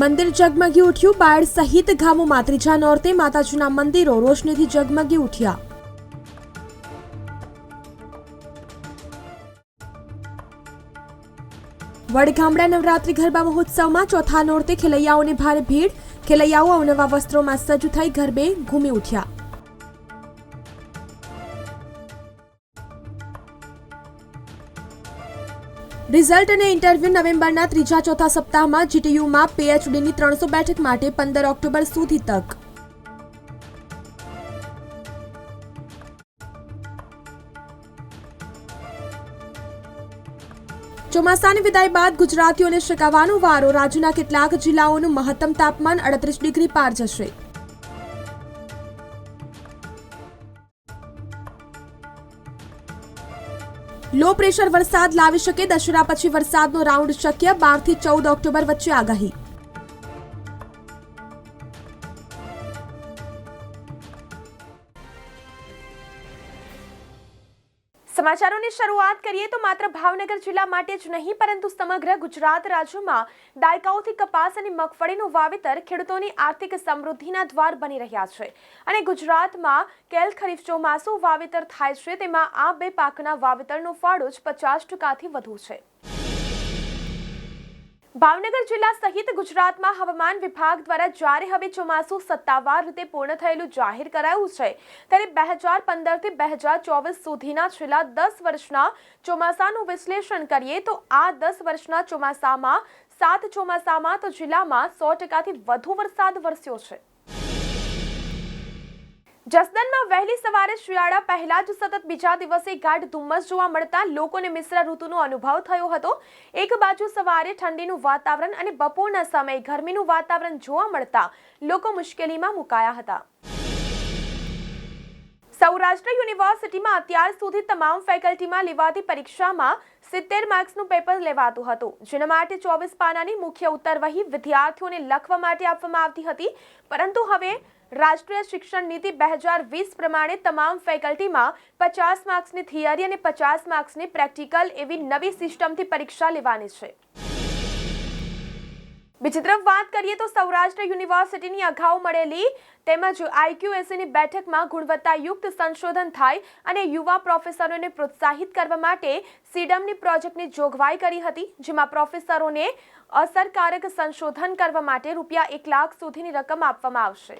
મંદિર જગમગી ઉઠ્યું. બાળ સહિત ગામોમાં ત્રીજા નોરતે માતાજીના મંદિરો રોશનીથી જગમગી ઉઠ્યા. વડગામડા નવરાત્રી ગરબા મહોત્સવમાં ચોથા નોરતે ખેલૈયાઓની ભારે ભીડ. ખેલૈયાઓ અવનવા વસ્ત્રોમાં સજ્જ થઈ ગરબે ઘૂમી ઉઠ્યા. રિઝલ્ટ અને ઇન્ટરવ્યુ નવેમ્બરના ત્રીજા ચોથા સપ્તાહમાં જીટીયુમાં પીએચડીની ત્રણસો બેઠક માટે પંદર ઓક્ટોબર સુધી તક. ચોમાસાની વિદાય બાદ ગુજરાતીઓને શકાવવાનો વારો રાજ્યના કેટલાક જિલ્લાઓનું મહત્તમ તાપમાન અડત્રીસ ડિગ્રી પાર જશે. લો પ્રેશર વરસાદ લાવી શકે, દશેરા પછી વરસાદનો રાઉન્ડ શક્ય, બારથી ચૌદ ઓક્ટોબર વચ્ચે આગાહી. સમાચારોની શરૂઆત કરીએ તો માત્ર ભાવનગર જિલ્લા માટે જ નહીં, પરંતુ સમગ્ર ગુજરાત રાજ્યમાં દાયકાઓથી કપાસ અને મગફળીનું વાવેતર ખેડૂતોની આર્થિક સમૃદ્ધિના દ્વાર બની રહ્યા છે. અને ગુજરાતમાં કેલ ખરીફ ચોમાસું વાવેતર થાય છે, તેમાં આ બે પાકના વાવેતરનો ફાળો જ પચાસ ટકાથી વધુ છે. ભાવનગર જિલ્લા સહિત ગુજરાતમાં હવામાન વિભાગ દ્વારા જ્યારે હવે ચોમાસું સત્તાવાર રીતે પૂર્ણ થયેલું જાહેર કરાયું છે, ત્યારે બે હજાર પંદરથી બે હજાર ચોવીસ સુધીના છેલ્લા દસ વર્ષના ચોમાસાનું વિશ્લેષણ કરીએ તો આ દસ વર્ષના ચોમાસામાં સાત ચોમાસામાં તો જિલ્લામાં સો ટકાથી વધુ વરસાદ વરસ્યો છે. જસદનમાં વહેલી સવારે શિયાળા પહેલા જ સતત બીજા દિવસે ગાઢ ધુમ્મસ જોવા મળતા લોકોને મિશ્ર ઋતુનો અનુભવ થયો હતો. એક બાજુ સવારે ઠંડીનું વાતાવરણ અને બપોરના સમયે ગરમીનું વાતાવરણ જોવા મળતા લોકો મુશ્કેલીમાં મુકાયા હતા. સૌરાષ્ટ્ર યુનિવર્સિટીમાં અત્યાર સુધી તમામ ફેકલ્ટીમાં લેવાતી પરીક્ષામાં સિત્તેર માર્ક્સનું પેપર લેવાતું હતું, જેના માટે ચોવીસ પાનાની મુખ્ય ઉત્તરવહી વિદ્યાર્થીઓને લખવા માટે આપવામાં આવતી હતી. પરંતુ હવે રાષ્ટ્રીય શિક્ષણ નીતિ બે હજાર વીસ પ્રમાણે તમામ ફેકલ્ટીમાં પચાસ માર્ક્સની થિયરી અને પચાસ માર્ક્સની પ્રેક્ટિકલ એવી નવી સિસ્ટમથી પરીક્ષા લેવાની છે. બીજી તરફ વાત કરીએ તો સૌરાષ્ટ્ર યુનિવર્સિટીની અગાઉ મળેલી તેમજ આઈક્યુએસસીની બેઠકમાં ગુણવત્તાયુક્ત સંશોધન થાય અને યુવા પ્રોફેસરોને પ્રોત્સાહિત કરવા માટે સીડમની પ્રોજેક્ટની જોગવાઈ કરી હતી, જેમાં પ્રોફેસરોને અસરકારક સંશોધન કરવા માટે રૂપિયા એક લાખ સુધીની રકમ આપવામાં આવશે.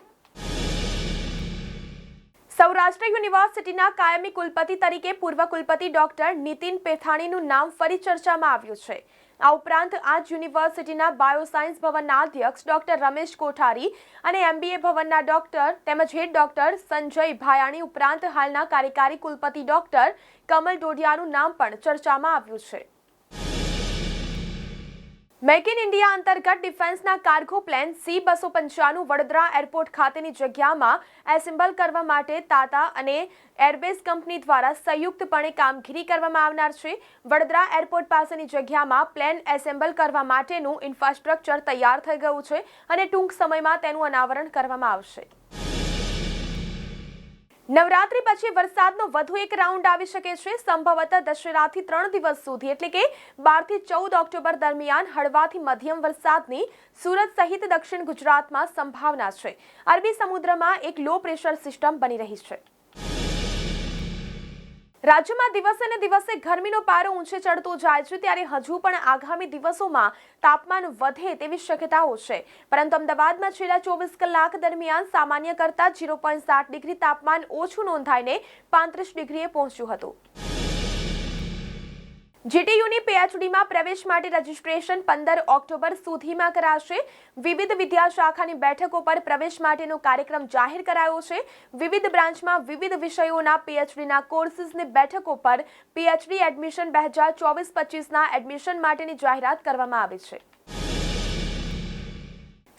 સૌરાષ્ટ્ર યુનિવર્સિટીના કાયમી કુલપતિ તરીકે પૂર્વ કુલપતિ ડોક્ટર નીતિન પેથાણીનું નામ ફરી ચર્ચામાં આવ્યું છે. આ ઉપરાંત આ જ યુનિવર્સિટીના બાયોસાયન્સ ભવનના અધ્યક્ષ ડોક્ટર રમેશ કોઠારી અને એમબીએ ભવનના ડોક્ટર તેમજ હેડ ડોક્ટર સંજય ભાયાણી ઉપરાંત હાલના કાર્યકારી કુલપતિ ડોક્ટર કમલ ડોડિયાનું નામ પણ ચર્ચામાં આવ્યું છે. મેક ઇન ઇન્ડિયા અંતર્ગત ડિફેન્સના કાર્ગો પ્લેન સી બસો પંચાણું વડોદરા એરપોર્ટ ખાતેની જગ્યામાં એસેમ્બલ કરવા માટે તાતા અને એરબેઝ કંપની દ્વારા સંયુક્તપણે કામગીરી કરવામાં આવનાર છે. વડોદરા એરપોર્ટ પાસેની જગ્યામાં પ્લેન એસેમ્બલ કરવા માટેનું ઇન્ફ્રાસ્ટ્રક્ચર તૈયાર થઈ ગયું છે અને ટૂંક સમયમાં તેનું અનાવરણ કરવામાં આવશે. નવરાત્રી પછી વરસાદનો વધુ એક રાઉન્ડ આવી શકે છે. સંભવતઃ દશેરાથી ત્રણ દિવસ સુધી, એટલે કે બારથી ચૌદ ઓક્ટોબર દરમિયાન હળવાથી મધ્યમ વરસાદની સુરત સહિત દક્ષિણ ગુજરાતમાં સંભાવના છે. અરબી સમુદ્રમાં એક લો પ્રેશર સિસ્ટમ બની રહી છે. રાજ્યમાં દિવસે ને દિવસે ગરમીનો પારો ઊંચે ચડતો જાય છે, ત્યારે હજુ પણ આગામી દિવસોમાં તાપમાન વધે તેવી શક્યતાઓ છે. પરંતુ અમદાવાદમાં છેલ્લા ચોવીસ કલાક દરમિયાન સામાન્ય કરતાં ઝીરો પોઈન્ટ સાત ડિગ્રી તાપમાન ઓછું નોંધાઈને પાંત્રીસ ડિગ્રીએ પહોંચ્યું હતું. જીટીયુની પીએચડીમાં પ્રવેશ માટે રજીસ્ટ્રેશન પંદર ઓક્ટોબર સુધીમાં કરાશે. વિવિધ વિદ્યાશાખાની બેઠકો પર પ્રવેશ માટેનો કાર્યક્રમ જાહેર કરાયો છે. વિવિધ બ્રાન્ચમાં વિવિધ વિષયોના પીએચડીના કોર્સીસની બેઠકો પર પીએચડી એડમિશન બે હજાર ચોવીસ પચીસના એડમિશન માટેની જાહેરાત કરવામાં આવી છે.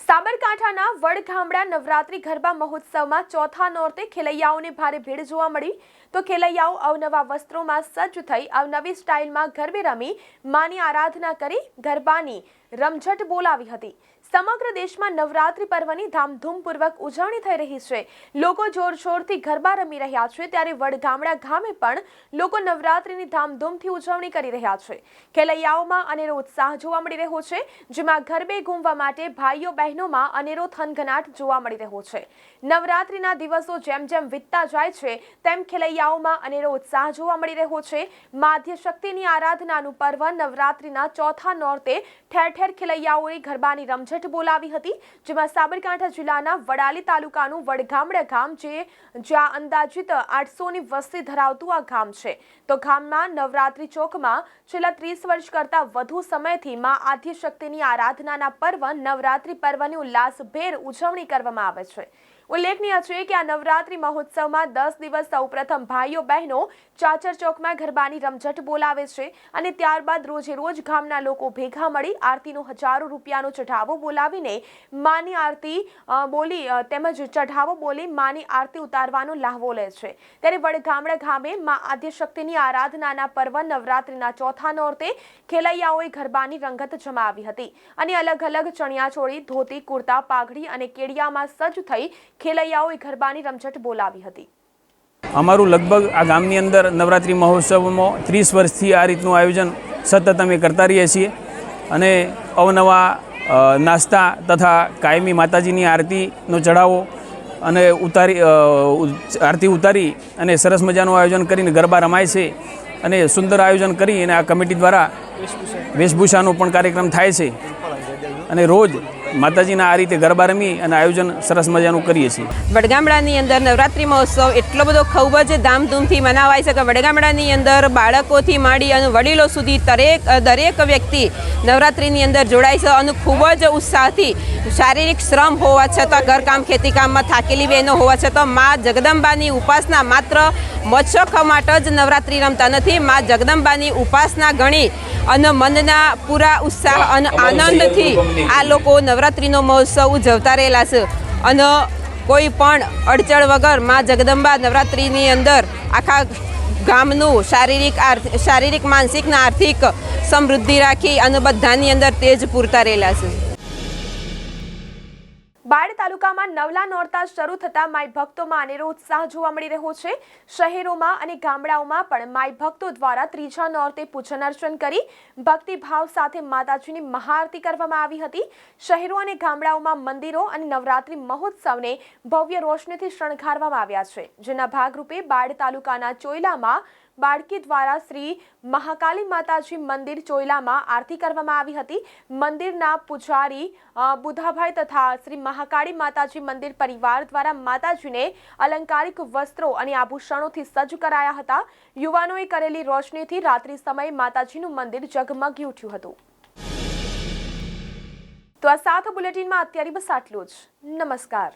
સાબરકાંઠાના વડગામડા નવરાત્રી ગરબા મહોત્સવમાં ચોથા નોરતે ખેલૈયાઓને ભારે ભીડ જોવા મળી. તો ખેલૈયાઓ અવનવા વસ્ત્રોમાં સજ્જ થઈ અવનવી સ્ટાઇલમાં ગરબે રમી માની આરાધના કરી ગરબાની રમઝટ બોલાવી હતી. સમગ્ર દેશમાં નવરાત્રિ પર્વની ધામધૂમપૂર્વક ઉજવણી થઈ રહી છે. લોકો જોરશોરથી ગરબા રમી રહ્યા છે ત્યારે વડગામડા ગામે પણ લોકો નવરાત્રિની ધામધૂમથી ઉજવણી કરી રહ્યા છે. ખેલૈયાઓમાં અનેરો ઉત્સાહ જોવા મળી રહ્યો છે, જેમાં ગરબે ઘૂમવા માટે ભાઈઓ બહેનોમાં અનેરો થનગનાટ જોવા મળી રહ્યો છે. નવરાત્રિના દિવસો જેમ જેમ વીતતા જાય છે, તેમ ખેલૈયાઓમાં અનેરો ઉત્સાહ જોવા મળી રહ્યો છે. માધ્ય શક્તિની આરાધનાનું પર્વ નવરાત્રિના ચોથા નોરતે ઠેર ઠેર ખેલૈયાઓએ ગરબાની રમઝટ બોલાવી હતી, જેમાં સાબરકાંઠા જિલ્લાના વડાલી તાલુકાનું વડગામડા ગામ જે જ્યાં અંદાજિત આઠસોની વસ્તી ધરાવતું આ ગામ છે. તો ગામમાં નવરાત્રિ ચોકમાં છેલ્લા ત્રીસ વર્ષ કરતાં વધુ સમયથી માં આદ્ય શક્તિની આરાધનાના પર્વ નવરાત્રિ પર્વની ઉલ્લાસભેર ઉજવણી કરવામાં આવે છે. ઉલ્લેખનીય છે કે આ નવરાત્રી મહોત્સવમાં દસ દિવસ સૌપ્રથમ ભાઈઓ બહેનો ચાચર ચોકમાં ગરબાની રમઝટ બોલાવે છે અને ત્યારબાદ રોજે રોજ ગામના લોકો ભેગા મળી આરતીનો હજારો રૂપિયાનો ચઢાવો બોલાવીને માની આરતી બોલી તેમજ ચઢાવો બોલી માની આરતી ઉતારવાનો લાહવો લે છે. ત્યારે વડગામડા ગામે મા આદ્યશક્તિની આરાધનાના પર્વ નવરાત્રીના ચોથા નોરતે ખેલૈયાઓએ ગરબાની રંગત જમાવી હતી. અને અલગ અલગ ચણિયાચોળી, ધોતી, કુર્તા, પાઘડી અને કેડિયામાં સજ્જ થઈ ખેલૈયાઓએ ગરબાની રમઝટ બોલાવી હતી. અમારું લગભગ આ ગામની અંદર નવરાત્રિ મહોત્સવમાં ત્રીસ વર્ષથી આ રીતનું આયોજન સતત અમે કરતા રહીએ છીએ. અને અવનવા નાસ્તા તથા કાયમી માતાજીની આરતીનો ચઢાવો અને ઉતારી આરતી ઉતારી અને સરસ મજાનું આયોજન કરીને ગરબા રમાય છે અને સુંદર આયોજન કરી અને આ કમિટી દ્વારા વેશભૂષાનો પણ કાર્યક્રમ થાય છે. અને રોજ માતાજીના આ રીતે ગરબા રમી અને આયોજન સરસ મજાનું કરીએ છીએ. વડગામડાની અંદર નવરાત્રિ મહોત્સવ એટલો બધો ખૂબ જ ધામધૂમથી મનાવાય છે કે વડગામડાની અંદર બાળકોથી માંડી અને વડીલો સુધી દરેક દરેક વ્યક્તિ નવરાત્રિની અંદર જોડાય છે અને ખૂબ જ ઉત્સાહથી શારીરિક શ્રમ હોવા છતાં, ઘરકામ, ખેતીકામમાં થાકેલી બહેનો હોવા છતાં મા જગદંબાની ઉપાસના માત્ર મચ્છખો માટે જ નવરાત્રિ રમતા નથી. મા જગદંબાની ઉપાસના ગણી અને મનના પૂરા ઉત્સાહ અને આનંદથી આ લોકો નવરાત્રિનો મહોત્સવ ઉજવતા રહેલા છે. અને કોઈ પણ અડચણ વગરમાં જગદંબા નવરાત્રિની અંદર આખા ગામનું શારીરિક શારીરિક માનસિક આર્થિક સમૃદ્ધિ રાખી અને બધાની અંદર તેજ પૂરતા રહેલા છે. બાળ તાલુકામાં નવલા નોરતા શરૂ થતા માય ભક્તોમાં અનેરો ઉત્સાહ જોવા મળી રહ્યો છે. શહેરોમાં અને ગામડાઓમાં પણ માય ભક્તો દ્વારા ત્રીજા નોરતે પૂજન અર્ચન કરી ભક્તિભાવ સાથે માતાજીની મહાઆરતી કરવામાં આવી હતી. શહેરો અને ગામડાઓમાં મંદિરો અને નવરાત્રી મહોત્સવને ભવ્ય રોશનીથી શણગારવામાં આવ્યા છે. જેના ભાગરૂપે બાળ તાલુકાના ચોયલામાં બાળકી દ્વારા શ્રી મહાકાલી માતાજી મંદિર ચોયલામાં આરતી કરવામાં આવી હતી. મંદિરના પૂજારી બુધાભાઈ તથા શ્રી મહાકાળી માતાજી મંદિર પરિવાર દ્વારા માતાજીને અલંકારિક વસ્ત્રો અને આભૂષણોથી સજ્જ કરાયા હતા. યુવાનોએ કરેલી રોશનીથી રાત્રિ સમયે માતાજીનું મંદિર ઝગમગી ઉઠ્યું હતું. તો આ સાત બુલેટિનમાં અત્યારે બસ આટલું જ. નમસ્કાર.